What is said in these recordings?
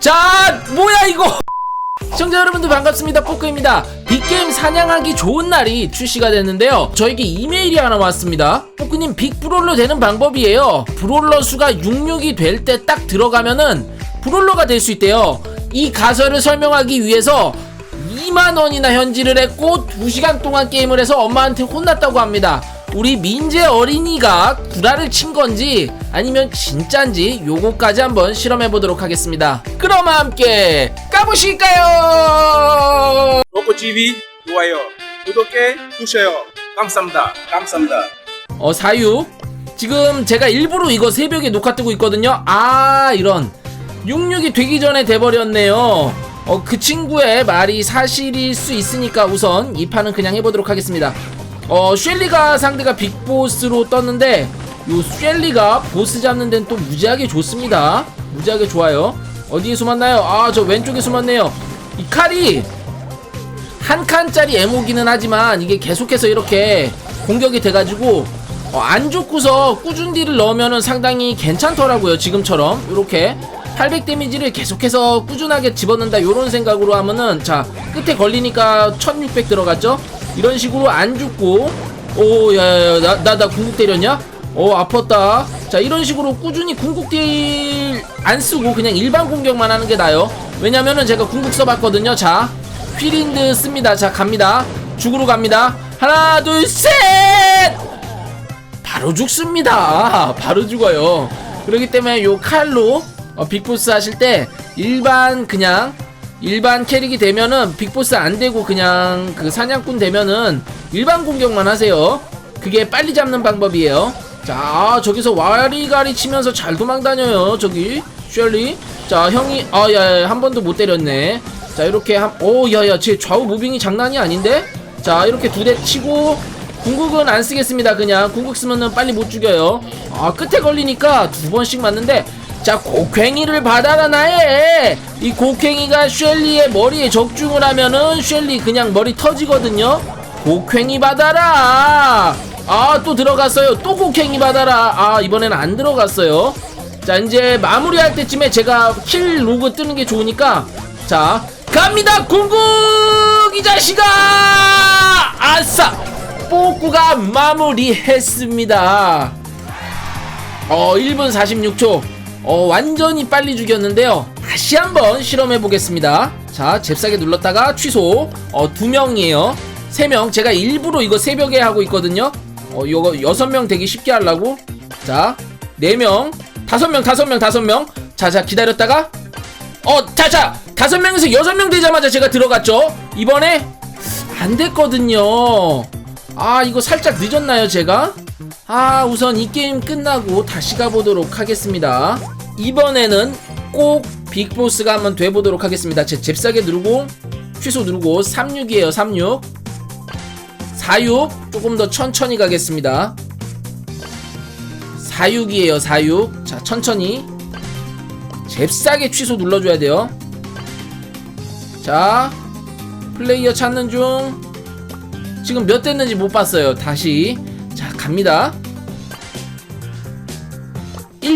자 뭐야 이거? 시청자 여러분들 반갑습니다. 포크입니다. 빅게임 사냥하기 좋은 날이 출시가 됐는데요. 저에게 이메일이 하나 왔습니다. 포크님 빅브롤러 되는 방법이에요. 브롤러 수가 66이 될 때 딱 들어가면은 브롤러가 될 수 있대요. 이 가설을 설명하기 위해서 2만원이나 현질을 했고 2시간 동안 게임을 해서 엄마한테 혼났다고 합니다 우리 민재 어린이가 구라를 친 건지 아니면 진짠지 요거까지 한번 실험해 보도록 하겠습니다. 그럼 함께 까보실까요? 로코 TV 좋아요, 구독해 주세요. 감사합니다. 감사합니다. 어 사유 지금 제가 일부러 이거 새벽에 녹화 뜨고 있거든요. 아 이런 66이 되기 전에 돼버렸네요. 어 그 친구의 말이 사실일 수 있으니까 우선 이 판은 그냥 해보도록 하겠습니다. 어 쉘리가 상대가 빅보스로 떴는데 요 쉘리가 보스 잡는 데는 또 무지하게 좋습니다. 무지하게 좋아요. 어디에 숨었나요? 아 저 왼쪽에 숨었네요. 이 칼이 한 칸짜리 에모기는 하지만 이게 계속해서 이렇게 공격이 돼가지고 어, 안 좋고서 꾸준 딜을 넣으면은 상당히 괜찮더라고요 지금처럼 이렇게 800 데미지를 계속해서 꾸준하게 집어넣는다 요런 생각으로 하면은 자 끝에 걸리니까 1600 들어갔죠 이런 식으로 안 죽고 오 야야야 나 나 나 궁극 때렸냐 오 아팠다 자 이런 식으로 꾸준히 궁극 딜 안 쓰고 그냥 일반 공격만 하는 게 나아요 왜냐면은 제가 궁극 써봤거든요 자 휘린드 씁니다. 자, 갑니다. 죽으러 갑니다. 하나, 둘, 셋! 바로 죽습니다. 바로 죽어요. 그렇기 때문에 요 칼로 어, 빅보스 하실 때 일반 그냥 일반 캐릭이 되면은 빅보스 안 되고 그냥 그 사냥꾼 되면은 일반 공격만 하세요. 그게 빨리 잡는 방법이에요. 자, 아, 저기서 와리가리 치면서 잘 도망 다녀요. 저기 셜리. 자, 형이 아, 야, 야, 한 번도 못 때렸네. 자, 이렇게 한 오, 야, 야, 제 좌우 무빙이 장난이 아닌데? 자, 이렇게 두 대 치고 궁극은 안 쓰겠습니다. 그냥 궁극 쓰면은 빨리 못 죽여요. 아, 끝에 걸리니까 두 번씩 맞는데 자, 곡괭이를 받아라 나의 이 곡괭이가 쉘리의 머리에 적중을 하면은 쉘리 그냥 머리 터지거든요. 곡괭이 받아라. 아, 또 들어갔어요. 또 곡괭이 받아라. 아, 이번에는 안 들어갔어요. 자, 이제 마무리할 때쯤에 제가 킬 로그 뜨는 게 좋으니까 자, 갑니다. 궁극 이 자식아! 아싸! 뽀꾸가 마무리했습니다. 어, 1분 46초. 어, 완전히 빨리 죽였는데요. 다시 한번 실험해 보겠습니다. 자, 잽싸게 눌렀다가 취소. 어, 두 명이에요. 세 명. 제가 일부러 이거 새벽에 하고 있거든요. 어, 요거 여섯 명 되기 쉽게 하려고. 자, 네 명. 다섯 명, 다섯 명, 다섯 명. 자, 자, 기다렸다가. 어, 자, 자. 다섯 명에서 여섯 명 되자마자 제가 들어갔죠. 이번에 안 됐거든요. 아, 이거 살짝 늦었나요, 제가? 아, 우선 이 게임 끝나고 다시 가보도록 하겠습니다. 이번에는 꼭 빅보스가 한번 돼보도록 하겠습니다. 제 잽싸게 누르고, 취소 누르고, 36이에요, 36. 46. 조금 더 천천히 가겠습니다. 46이에요, 46. 자, 천천히. 잽싸게 취소 눌러줘야 돼요. 자, 플레이어 찾는 중. 지금 몇 됐는지 못 봤어요. 다시. 자, 갑니다.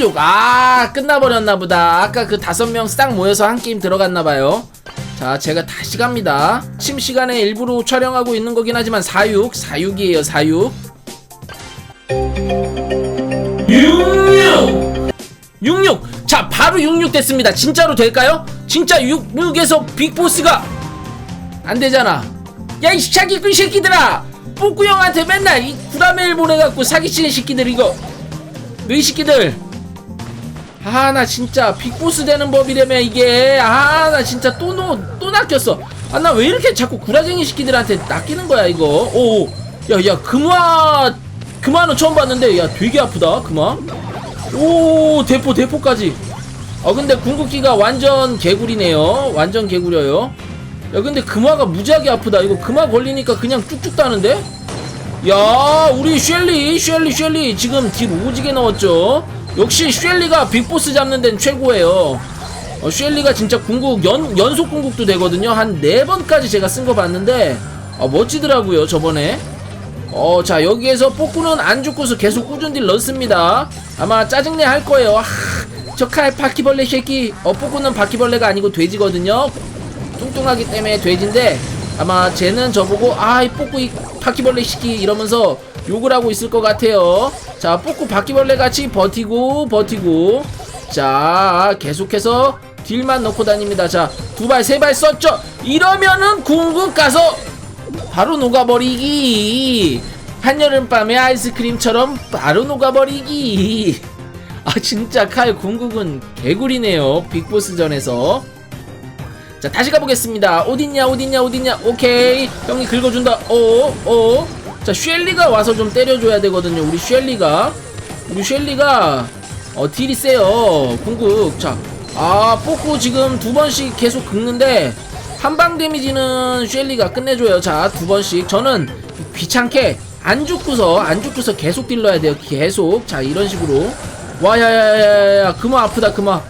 16. 아, 끝나버렸나 보다. 아까 그 다섯 명 싹 모여서 한 게임 들어갔나 봐요. 자, 제가 다시 갑니다. 침 시간에 일부러 촬영하고 있는 거긴 하지만 46, 46이에요, 46. 66! 66! 자, 바로 66 됐습니다. 진짜로 될까요? 진짜 66에서 빅보스가 안 되잖아. 야, 이 사기꾼 새끼들아! 뿌꾸 형한테 맨날 이 구라메일 보내갖고 사기치는 새끼들 이거. 너희 새끼들. 아, 나 진짜 빅보스 되는 법이라며 이게. 아, 나 진짜 또, 노, 또 낚였어. 아, 나 왜 이렇게 자꾸 구라쟁이 새끼들한테 낚이는 거야, 이거. 오, 야, 야, 금화, 금화는 처음 봤는데, 야, 되게 아프다, 금화. 오, 대포, 대포까지. 어, 근데 궁극기가 완전 개구리네요. 완전 개구려요. 야, 근데 금화가 무지하게 아프다. 이거 금화 걸리니까 그냥 쭉쭉 따는데? 야, 우리 쉘리, 쉘리, 쉘리. 지금 딜 오지게 넣었죠? 역시 쉘리가 빅보스 잡는 데는 최고예요. 어, 쉘리가 진짜 궁극, 연, 연속 궁극도 되거든요. 한 네번까지 제가 쓴 거 봤는데, 어, 멋지더라고요, 저번에. 어, 자, 여기에서 뽀꾸는 안 죽고서 계속 꾸준히 넣습니다. 아마 짜증내 할 거예요. 하, 저 칼 바퀴벌레 새끼 어 뽀꾸는 바퀴벌레가 아니고 돼지거든요 뚱뚱하기 때문에 돼지인데 아마 쟤는 저보고 아이 뽀꾸 이 바퀴벌레 새끼 이러면서 욕을 하고 있을 것 같아요. 자 뽀꾸 바퀴벌레 같이 버티고 버티고. 자 계속해서 딜만 넣고 다닙니다. 자 두 발 세 발 썼죠? 이러면은 궁극 가서 바로 녹아버리기. 한여름밤의 아이스크림처럼 바로 녹아버리기. 아 진짜 칼 궁극은 개구리네요 빅보스전에서. 자 다시 가보겠습니다. 어딨냐 어딨냐 어딨냐. 오케이. 형이 긁어준다. 어어 자 쉘리가 와서 좀 때려줘야 되거든요. 우리 쉘리가. 우리 쉘리가 어 딜이 세요. 궁극. 자아 뽑고 지금 두 번씩 계속 긁는데 한방 데미지는 쉘리가 끝내줘요. 자 두 번씩. 저는 귀찮게 안 죽고서 안 죽고서 계속 딜러야 돼요. 계속. 자 이런 식으로. 와야야야야 그마 아프다 그마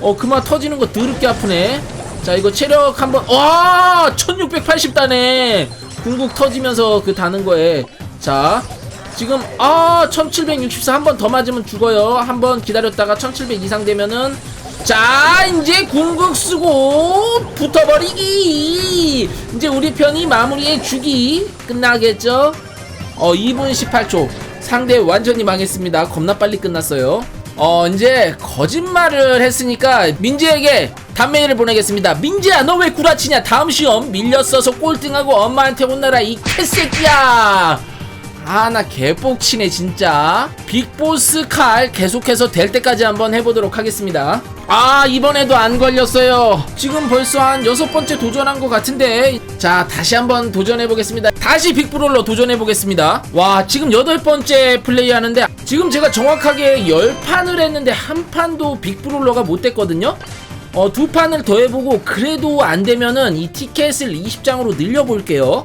어 그마 터지는 거 더럽게 아프네. 자 이거 체력 한번. 와! 1680다네 궁극 터지면서 그 다는 거에. 자 지금 아 1764 한 번 더 맞으면 죽어요. 한 번 기다렸다가 1700 이상 되면은. 자 이제 궁극 쓰고 붙어버리기. 이제 우리 편이 마무리해 주기. 끝나겠죠? 어 2분 18초. 상대 완전히 망했습니다. 겁나 빨리 끝났어요 어 이제 거짓말을 했으니까 민지에게 단메일을 보내겠습니다. 민지야 너 왜 구라치냐? 다음 시험 밀렸어서 꼴등하고 엄마한테 혼나라 이 개새끼야! 아나 개복치네 진짜. 빅보스 칼 계속해서 될 때까지 한번 해보도록 하겠습니다 아 이번에도 안 걸렸어요. 지금 벌써 한 여섯 번째 도전한 것 같은데. 자 다시 한번 도전해보겠습니다. 다시 빅브롤러 도전해보겠습니다. 와 지금 여덟 번째 플레이 하는데 지금 제가 정확하게 열 판을 했는데 한 판도 빅브롤러가 못 됐거든요. 어, 두 판을 더 해보고 그래도 안 되면은 이 티켓을 20장으로 늘려볼게요.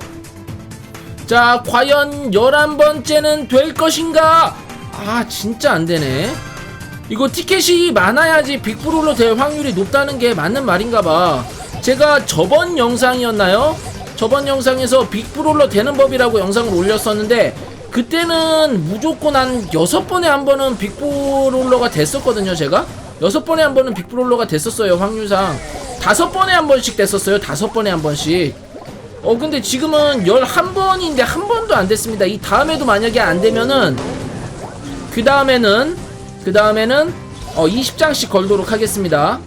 자, 과연 11번째는 될 것인가? 아, 진짜 안 되네. 이거 티켓이 많아야지 빅브롤러 될 확률이 높다는 게 맞는 말인가 봐. 제가 저번 영상이었나요? 저번 영상에서 빅브롤러 되는 법이라고 영상을 올렸었는데 그때는 무조건 한 여섯 번에 한 번은 빅브롤러가 됐었거든요, 제가. 여섯 번에 한 번은 빅브롤러가 됐었어요, 확률상. 다섯 번에 한 번씩 됐었어요, 다섯 번에 한 번씩. 어 근데 지금은 11번인데 한 번도 안 됐습니다. 이 다음에도 만약에 안 되면은 그 다음에는 그 다음에는 어 20장씩 걸도록 하겠습니다.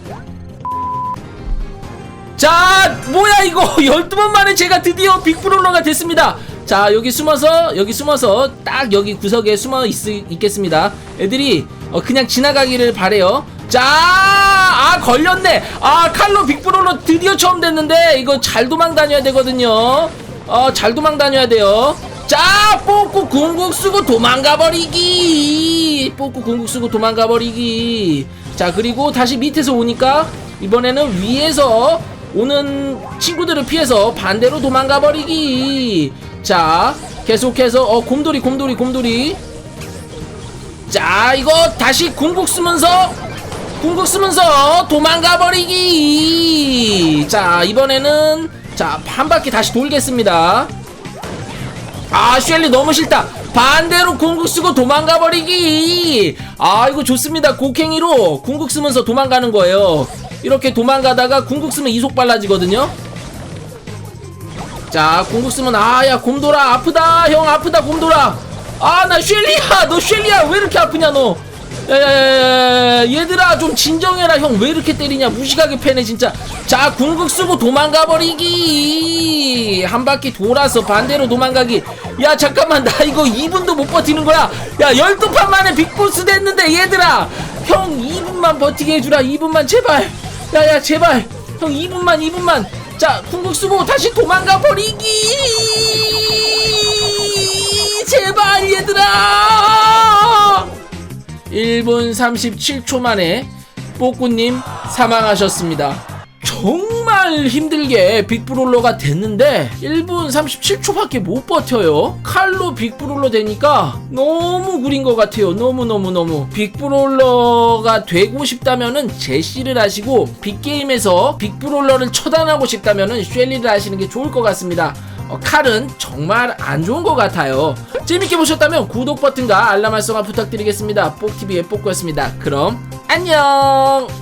자, 뭐야 이거 12번 만에 제가 드디어 빅브롤러가 됐습니다. 자, 여기 숨어서 여기 숨어서 딱 여기 구석에 숨어 있, 있겠습니다. 애들이 어, 그냥 지나가기를 바래요. 자, 아 걸렸네. 아 칼로 빅브롤러 드디어 처음 됐는데 이거 잘 도망 다녀야 되거든요. 어, 잘 도망 다녀야 돼요. 자, 뽑고 궁극 쓰고 도망가 버리기. 뽑고 궁극 쓰고 도망가 버리기. 자, 그리고 다시 밑에서 오니까 이번에는 위에서 오는 친구들을 피해서 반대로 도망가 버리기. 자, 계속해서 어 곰돌이 곰돌이 곰돌이. 자, 이거 다시 궁극 쓰면서 궁극 쓰면서 도망가 버리기. 자, 이번에는 자, 한 바퀴 다시 돌겠습니다. 아, 쉘리 너무 싫다. 반대로 궁극 쓰고 도망가 버리기. 아, 이거 좋습니다. 곡행이로 궁극 쓰면서 도망가는 거예요. 이렇게 도망가다가 궁극 쓰면 이속 빨라지거든요. 자, 궁극 쓰면 아야 곰돌아 아프다. 형 아프다 곰돌아. 아, 나 쉘리야. 너 쉘리야. 왜 이렇게 아프냐 너. 야야야야 얘들아 좀 진정해라. 형 왜 이렇게 때리냐? 무식하게 패네 진짜. 자 궁극 쓰고 도망가 버리기. 한 바퀴 돌아서 반대로 도망가기. 야 잠깐만 나 이거 2분도 못 버티는 거야. 야 12판 만에 빅보스 됐는데 얘들아. 형 2분만 버티게 해주라. 2분만 제발. 야야 제발. 형 2분만 2분만. 자 궁극 쓰고 다시 도망가 버리기 1분 37초 만에 뽀꾸님 사망하셨습니다. 정말 힘들게 빅브롤러가 됐는데 1분 37초밖에 못 버텨요. 칼로 빅브롤러 되니까 너무 구린 것 같아요. 너무너무너무. 빅브롤러가 되고 싶다면은 제시를 하시고 빅게임에서 빅브롤러를 처단하고 싶다면은 쉘리를 하시는 게 좋을 것 같습니다. 어, 칼은 정말 안 좋은 것 같아요. 재밌게 보셨다면 구독 버튼과 알람 활성화 부탁드리겠습니다. 뽁TV의 뽁꾸였습니다. 그럼 안녕!